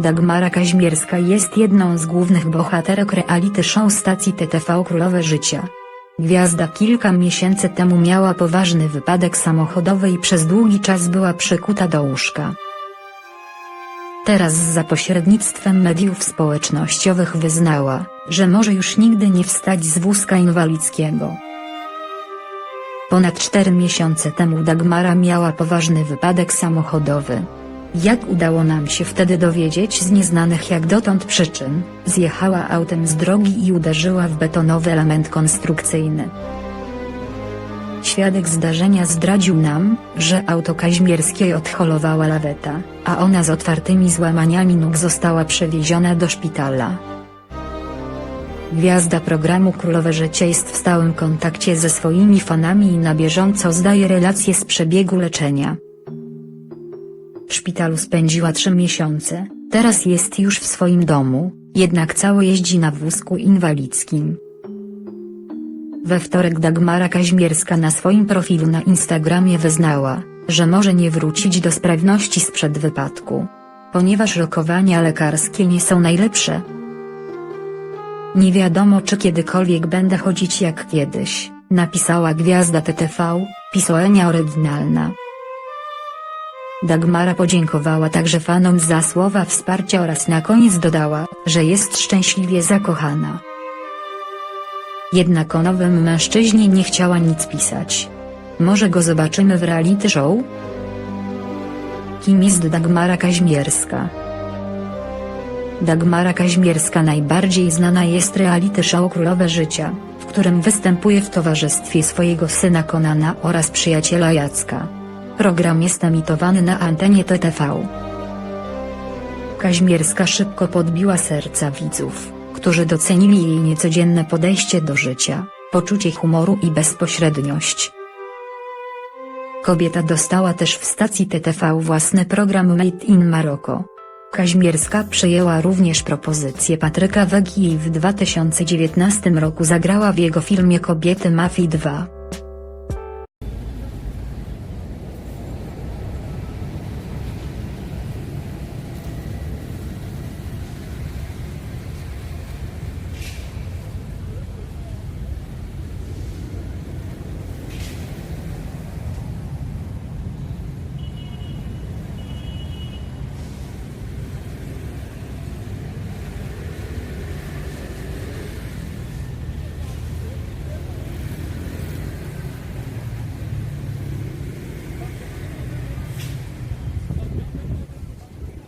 Dagmara Kaźmierska jest jedną z głównych bohaterek reality show stacji TTV Królowe Życia. Gwiazda kilka miesięcy temu miała poważny wypadek samochodowy i przez długi czas była przykuta do łóżka. Teraz za pośrednictwem mediów społecznościowych wyznała, że może już nigdy nie wstać z wózka inwalidzkiego. Ponad 4 miesiące temu Dagmara miała poważny wypadek samochodowy. Jak udało nam się wtedy dowiedzieć z nieznanych jak dotąd przyczyn, zjechała autem z drogi i uderzyła w betonowy element konstrukcyjny. Świadek zdarzenia zdradził nam, że auto kaźmierskiej odholowała laweta, a ona z otwartymi złamaniami nóg została przewieziona do szpitala. Gwiazda programu Królowe Życie jest w stałym kontakcie ze swoimi fanami i na bieżąco zdaje relacje z przebiegu leczenia. W szpitalu spędziła trzy miesiące, teraz jest już w swoim domu, jednak cały jeździ na wózku inwalidzkim. We wtorek Dagmara Kaźmierska na swoim profilu na Instagramie wyznała, że może nie wrócić do sprawności sprzed wypadku. Ponieważ rokowania lekarskie nie są najlepsze. Nie wiadomo czy kiedykolwiek będę chodzić jak kiedyś, napisała gwiazda TTV, pisoenia oryginalna. Dagmara podziękowała także fanom za słowa wsparcia oraz na koniec dodała, że jest szczęśliwie zakochana. Jednak o nowym mężczyźnie nie chciała nic pisać. Może go zobaczymy w reality show? Kim jest Dagmara Kaźmierska? Dagmara Kaźmierska najbardziej znana jest reality show Królowe Życia, w którym występuje w towarzystwie swojego syna Konana oraz przyjaciela Jacka. Program jest emitowany na antenie TTV. Kaźmierska szybko podbiła serca widzów, którzy docenili jej niecodzienne podejście do życia, poczucie humoru i bezpośredniość. Kobieta dostała też w stacji TTV własny program Made in Morocco. Kaźmierska przyjęła również propozycję Patryka Wegi i w 2019 roku zagrała w jego filmie Kobiety Mafii 2.